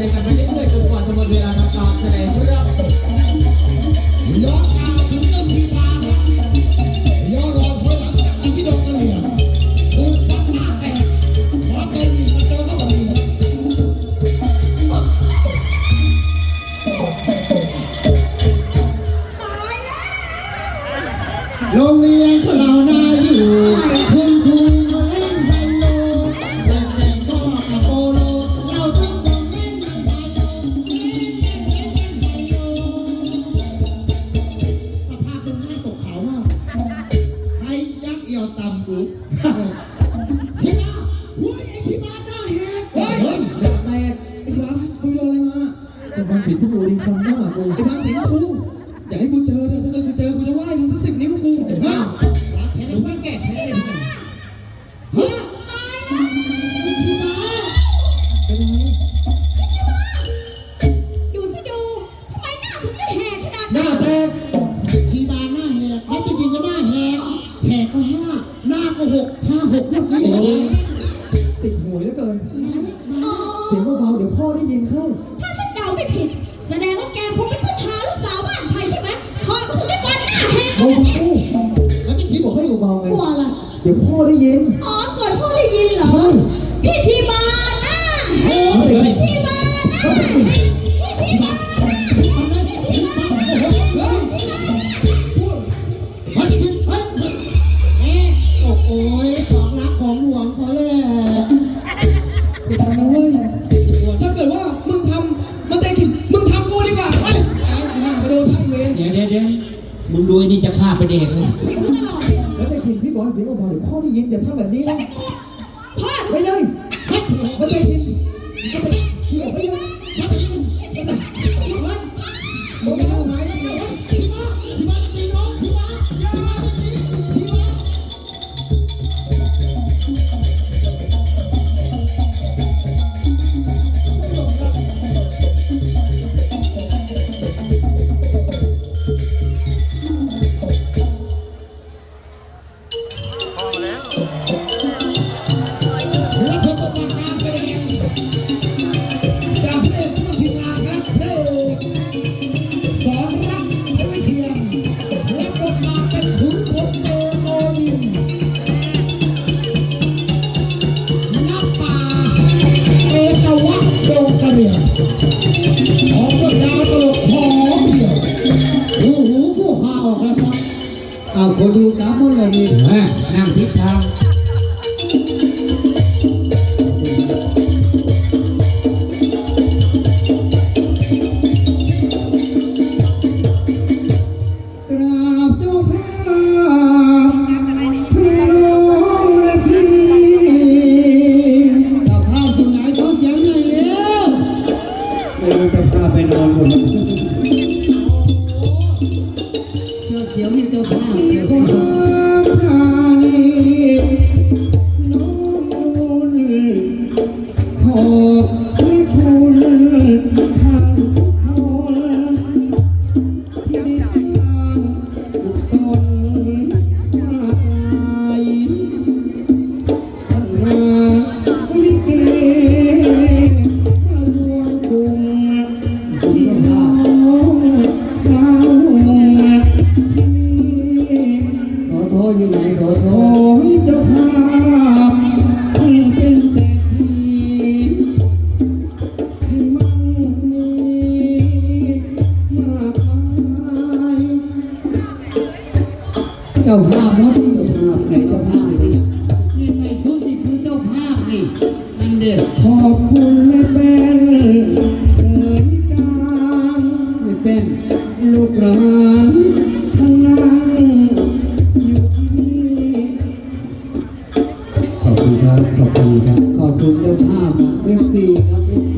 30 veces. บางสิงทุกโมดีฟังมน้ากูไอ้บางสิงกูอยากให้กูเจอเธอถ้าเกิดกูเจอกูจะไหว้มึงทั้งสิบนิ้วกูฮะ เอฟซีครับ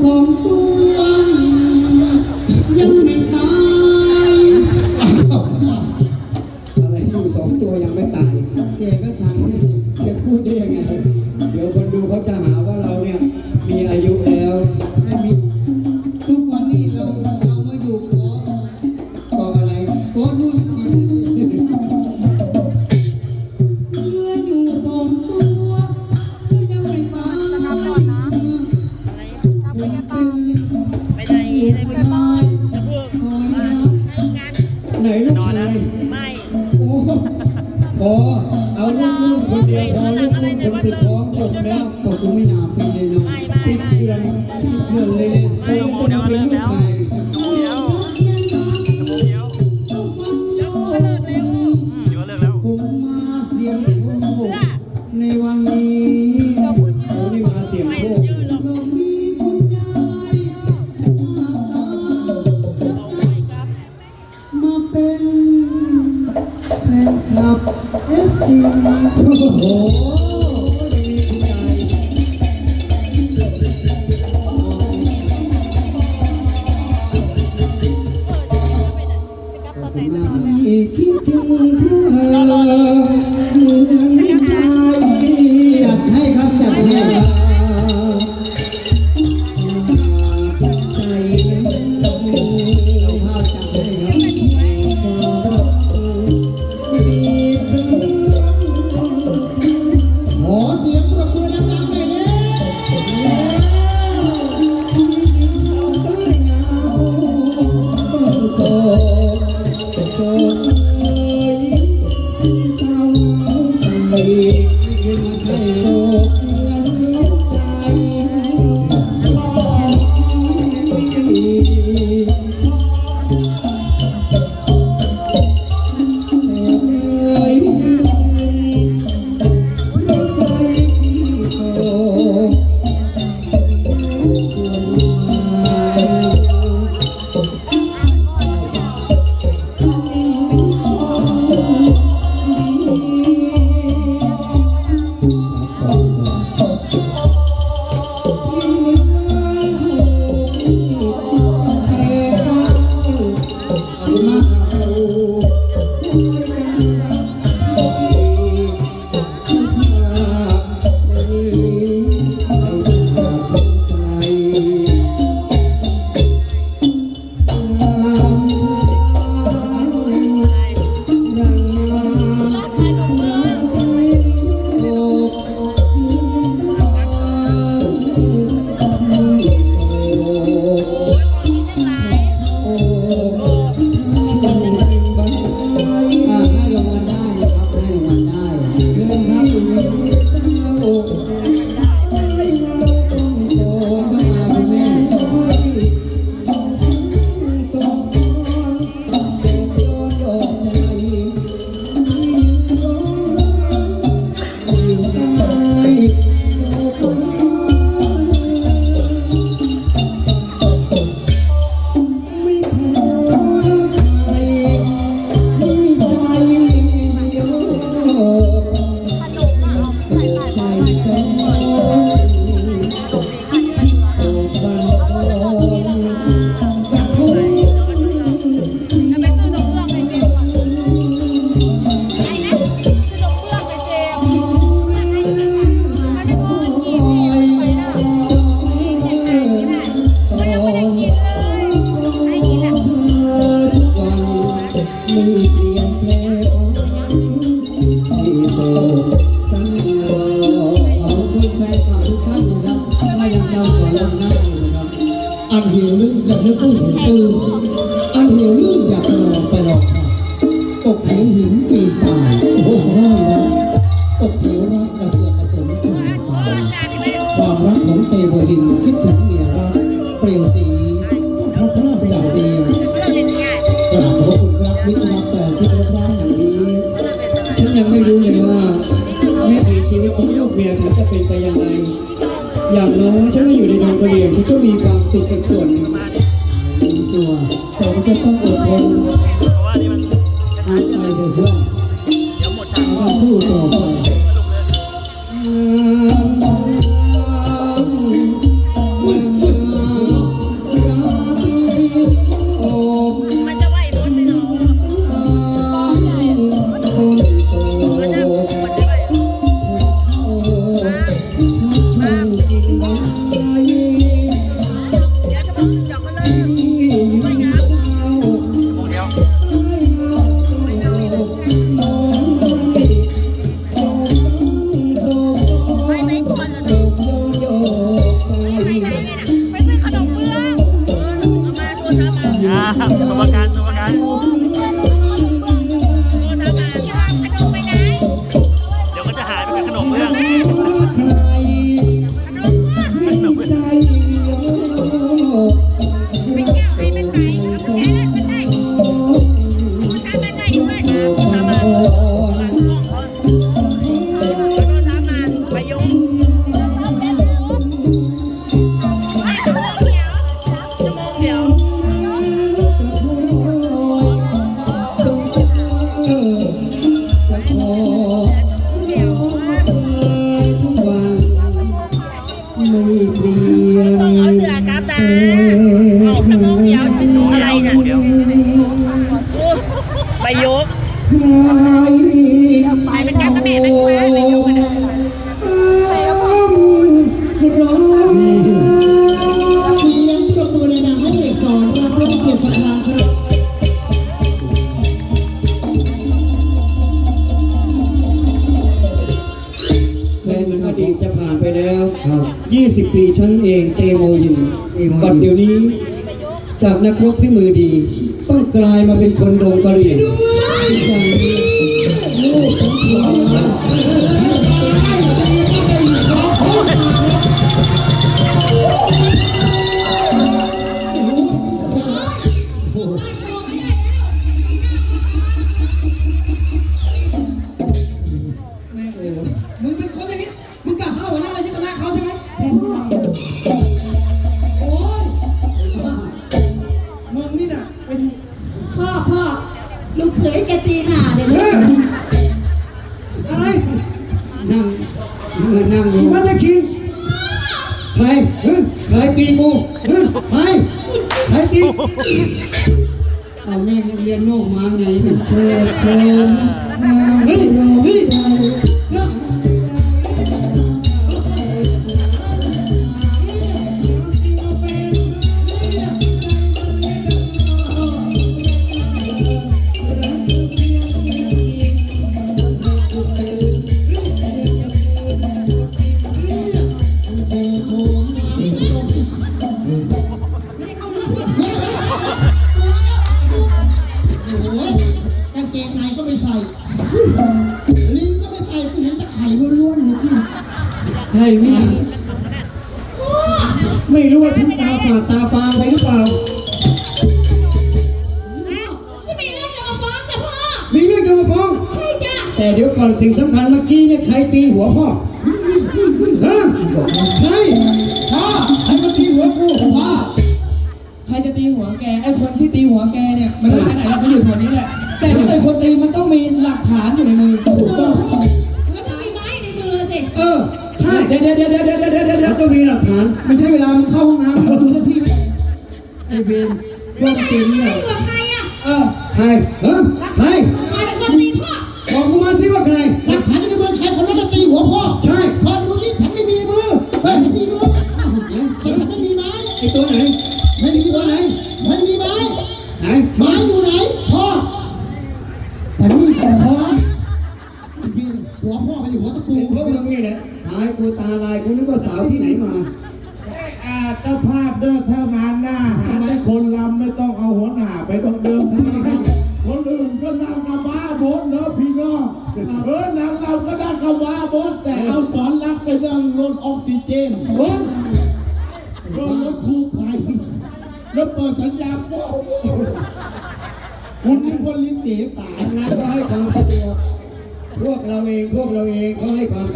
天地 Hãy subscribe cho kênh Ghiền งกระเหลี่ยงฉันก็มีความสุขเป็นส่วนหนึ่งรู้ตัวแต่ก็จะต้องอดทนหายใจเถอะเพื่อนเราต้องสู้ต่อไป จะผ่านไปแล้ว20 ปีฉันเองเตโมยิน บัดเดี๋ยวนี้ จากนักรบที่มือดี ต้องกลายมาเป็นคนโดงกะเหรี่ยง ลูกของผัว นนั่งอยู่มันจะคิงใครเฮ้ยใครตีกูเฮ้ยใครใครตีเอาแม่นักเรียนนอกมาไงเชิญชมมาเฮ้ยเฮ้ย ใช่ไหมเนี่ยไม่รู้ว่าฉันตาฝาดตาฟางไปหรือเปล่าฉันมีเรื่องจะมาฟ้องจ้ะพ่อ มีเรื่องจะมาฟ้อง ใช่จ้ะแต่เดี๋ยวก่อนสิ่งสำคัญเมื่อกี้เนี่ยใครตีหัวพ่อฮะใครพ่อใครมาตีหัวกูพ่อใครจะตีหัวแกไอ้คนที่ตีหัวแกเนี่ยมันไม่ไปไหนเราก็อยู่แถวนี้แหละ แต่ถ้าเกิดคนตีมันต้องมีหลักฐานอยู่ในมือถูกต้องแล้วก็มีไม้ในมือสิ เออใช่เดี๋ยวเดี๋ยวเดี๋ยวเดี๋ยวเดี๋ยวเดี๋ยวเดี๋แล้ยวก็มีหลักฐานไม่ใช่เวลามึงเข้าห้องน้ำประตูสักทีไหมไอ้เบนเรื่องจริงเนี่ยตัวใครอะ เออใครฮะใครใคร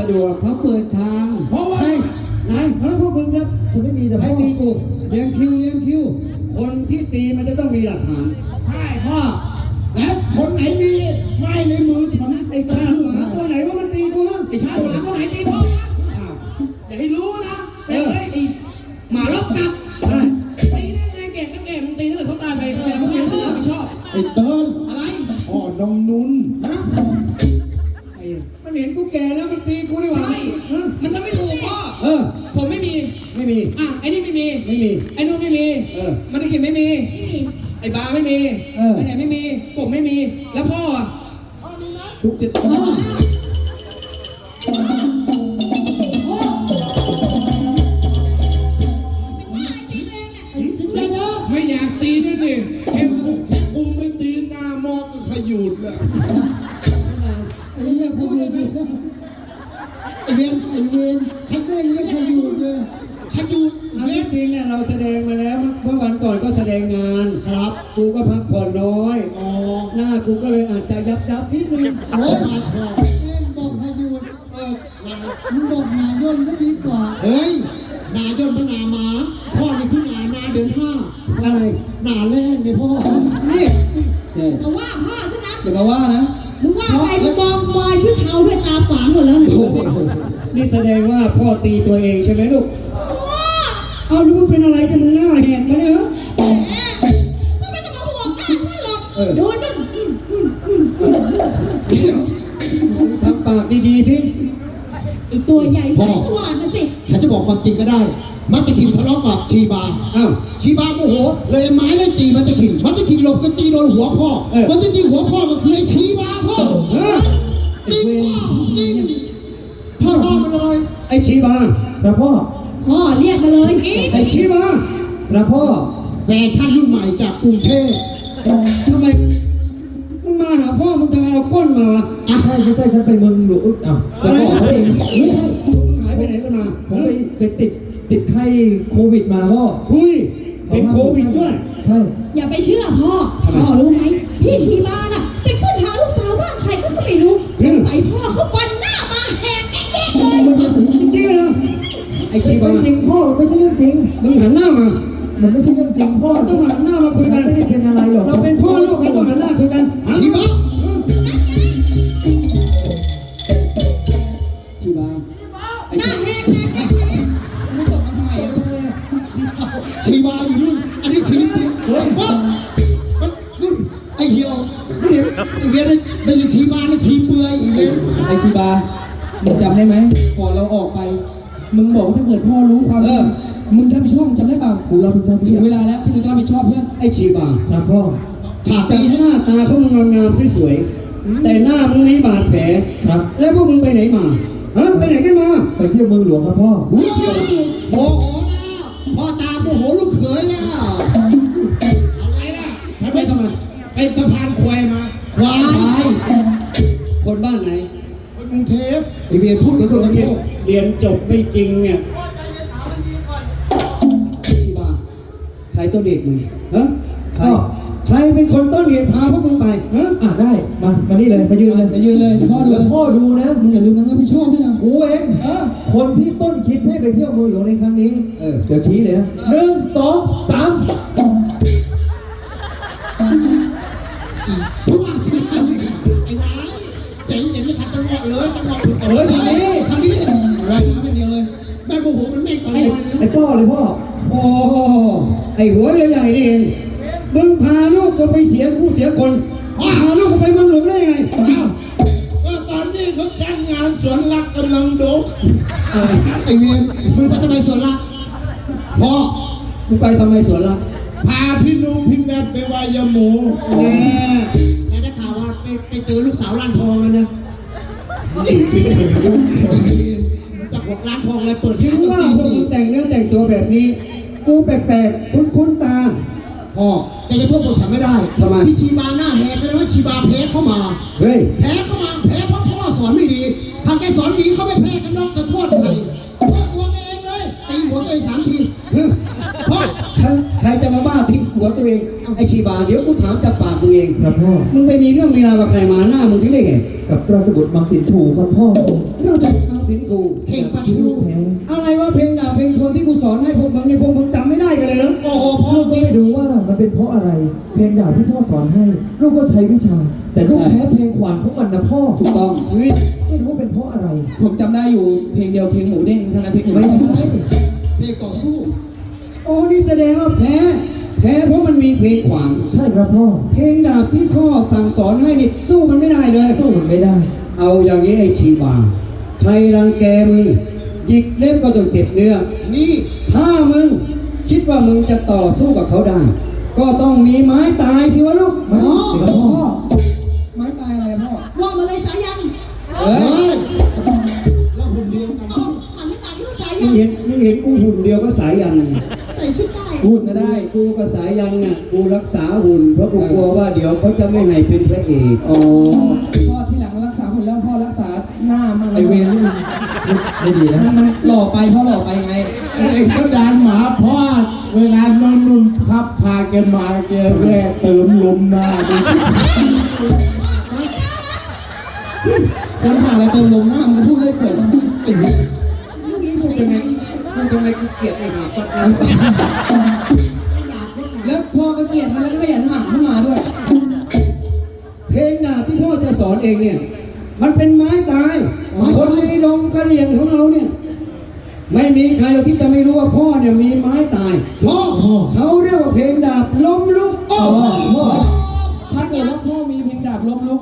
สะดวกเขาเปิดทางเพราะว่าใช่ไหนเพราะพวกมึงครับฉันไม่มีแต่ให้พ่อตีกูเลี้ยงคิวเลี้ยงคิว คนที่ตีมันจะต้องมีหลักฐานใช่พ่อแล้วคนไหนมีไม้ในมือฉันไอ้ชาติหมาตัวไหนว่ามันตีกูฮะไอชาติหมาตัวไหนตีพ่อวะอย่าให้รู้ ไม่ นี่ยนี่แสดงว่าพ่อตีตัวเองใช่ไหมลูก เอาแล้วมึงเป็นอะไรกันมึงหน้าแหกมาเนี่ยฮะแหมมึงไม่ต้องมาห่วงหน้าฉันหรอกดูนั่นอืมอืมอืมอืมทำปากดีๆสิไอตัวใหญ่สายสว่านน่ะสิ ฉันจะบอกความจริงก็ได้ มัตตคินทะเลาะกับชีบา อ้าว ชีบาโมโห เลยไม้ไล่ตีมัตตคิน มัตตคินหลบก็ตีโดนหัวพ่อเออคนที่ตีหัวพ่อก็คือไอ้ชีบาพ่อฮะจริงพ่อจริง พ่อรอมาเลยไอ้ชีบาพระพ่อ พ่อเรียกมาเลยไอ้ชีบาพระพ่อแฟชั่นรุ่นใหม่จากกรุงเทพทำไมมึงมาหาพ่อมึงทำไมเอาก้นมาอะใช่ไม่ใช่ฉันไปเมืองหลวงอ้าวอะแล้วไรก็นะเฮ้ยไม่ใช่มึงหายไปไหนกันมาผมไปไปติดติดไข้โควิดมาพ่อหุ้ยเป็นโควิดด้วย ใช่ อย่าไปเชื่อพ่อ พ่อรู้ไหมพี่ชีมาน่ะ หันหน้ามา มันไม่ใช่เรื่องจริงพ่อต้องหันหน้ามาคุยฉักันนไม่ได้เป็นอะไรหรอกเราเป็นพ่อลูกกันต้องหันหน้าคุยกันหันชีบาชีบาหน้าแหกแหกแหกแหกไม่ตกมาทำไมอะชีบาอยู่นู่นอันนี้ชีเฮียเฮ้ยพ่อมันนู่นไอ้เหี่ยวนี่เห็นไอ้เวียนไม่ใช่ชีบานะชีเปลือยอีเวนไอชิบามึงจำได้ไหมก่อนเราออกไป มึงบอกว่าถ้าเกิดพ่อรู้ความจริงมึงจะรับผิดชอบจำได้เปล่ากูรับผิดชอบถึที่งเวลาแล้วที่มึงจะรับผิดชอบเพื่อนไอ้ชีบาครับพ่อฉากจากนี้ให้หน้าตาเขามึงงามๆสวยๆแต่หน้ามึงมีบาดแผลครับ แล้วพวกมึงไปไหนมาฮะไปไหนกันมาไปเที่ยวเมืองหลวงครับพ่อโมโหแล้วพ่อตาโมโหลูกเขยแล้วอะไรล่ะทำไมทำไมไปสะพานควายมาควายคนบ้านไหนคน กรุงเทพไอเวียนพูดเหมือนคนกรุงเทพเรียนจบไม่จริงเนี่ยชีบาใครต้นเหตุมึงฮะใครพ่อใครเป็นคนต้นเหตุพาพวกมึงไปฮะอะได้มามานี่เลยมายืนเลยไปยืนเลยเดี๋ยวพ่อดูเดี๋ยวพ่อดูนะมึงอย่าลืมนะรับผิดชอบด้วยนะกูเองเออคนที่ต้นคิดให้ไปเที่ยวเมืองหลวงในครั้งนี้เออเดี๋ยวชี้เลยนะหนึ่งสองสามพู จังหวะถูกเฮ้ยทางนี้ทางนี้ไรน้ำอย่างเดียวเลยแม่โมโหมันไม่ตอนไอ้นี้ไอ้พ่อเลยพ่อ โอ้ไอหัวใหญ่ๆนี่เอง มึงพาลูกกูไปเสียคู่เสียคนพาลูกกูไปเมืองหลวงได้ไงก็ตอนนี้เขาจ้างงานสวนรักกำลังโดกไอเวียนซื้อมาทำไมสวนละพ่อมึงไปทำไมสวนละพาพี่นุ่งพี่แมทไปไหวายหมูแม่แม่ได้ข่าวว่าไปไปเจอลูกสาวร้านทองแล้วนะ จากหกร้านทองอะไรเปิดถึขายงตั้ว่าพวกสี่งแต่งเนื้อแต่งตัวแบบนี้ กูแปลกๆ คุ้นๆตาพอ๋อแกจะโทษตัวฉันไม่ได้ทำไม ที่ชีบาหน้าแหกแสดงว่าชีบาแพ้เข้ามา เฮ้ย แพ้เข้ามาแพ้เพราะพ่อสอนไม่ดี ถ้าแกสอนดีเขาไม่แพ้กันนอกจะโทษใครโทษตัวแกเองเลยตีหัวตัวเองสามทีพ่อใครใครจะมาบ้าที่หัวตัวเองไอชีบาเดี๋ยวกูถามจากปากมึงเองครับพ่อ มึงไปมีเรื่องมีราวกับใครมาหน้ามึงถึงได้ไงกับราชบุตรบางสินถูครับพ่อเราจะทำสินกูเข่งปะทูแท้อะไรวะเพลงดาบเพลงทวนที่กูสอนให้พวกมึงในพวกมึงจำไม่ได้กันเลยเหรอโอ้โหพ่อลูกก็เก่งไม่รู้ว่ามันเป็นเพราะอะไร เพลงดาบที่พ่อสอนให้ลูกก็ใช้วิชา แต่ลูกแพ้เพลงขวานของมันนะพ่อถูกต้องเฮ้ยไม่รู้ว่าเป็นเพราะอะไร ผมจำได้อยู่เพลงเดียวเพลงหมูเด้งเท่านั้นเพลงอื่นไม่ใช่เพลงต่อสู้โอ้นี่แสดงว่าแพ้ แพ้เพราะมันมีเพลงขวางใช่ครับพ่อ เพลงดาบที่พ่อสั่งสอนให้นี่สู้มันไม่ได้เลย สู้มันไม่ได้ เอาอย่างนี้ไอ้ชีบาใครรังแกมึงหยิกเล็บก็ต้องเจ็บเนื้อ นี่ถ้ามึงคิดว่ามึงจะต่อสู้กับเขาได้ ก็ต้องมีไม้ตายสิวะลูกไม่ต้องเสียพ่อไม้ตายอะไรพ่อว่ามาเลยสายันเฮ้เฮ้ยยแล้วหุ่นเดียวกันเอาหันไม่ตายก็สามึยังนเห็นมึงเห็นกูหุ่นเดียวก็สายยันใส่ชุดได้พูดก็ได้กูก็สายยันน่ะกูรักษาหุ่นเพราะกูกลัวว่าเดี๋ยวเขาจะไม่ให้เป็นพระเอกอ๋อพ่อที่หลังรักษาคนแล้วพ่อรักษาหน้ามั่งไอเวรนี่มันไม่ดีนะมันมันหล่อไปเพราะหล่อไปไงไอ้เขาดานหมาพอดเวลานอนนุ่มครับพาแกมาแกแร่เติมลมหน้าดิคนหาอะไรเติมลมหน้ามันก็พูดเรื่อยเปื่อยติ่งลูกยิงกูใส่ทำไมไงกูทำไมกูเกลียดไอ้หาสักนั้นแล้วพ่อก็เกลียดมันแล้วก็ขยันหามันมาด้วย เพลงดาบที่พ่อจะสอนเองเนี่ย มันเป็นไม้ตาย คนในดงกะเหรี่ยงของเราเนี่ย ไม่มีใครหรอกที่จะไม่รู้ว่าพ่อเนี่ยมีไม้ตาย พ่อพ่อเขาเรียกว่าเพลงดาบล้มลุก โอ้โหถ้าเกิดว่าพ่อมีเพลงดาบล้มลุก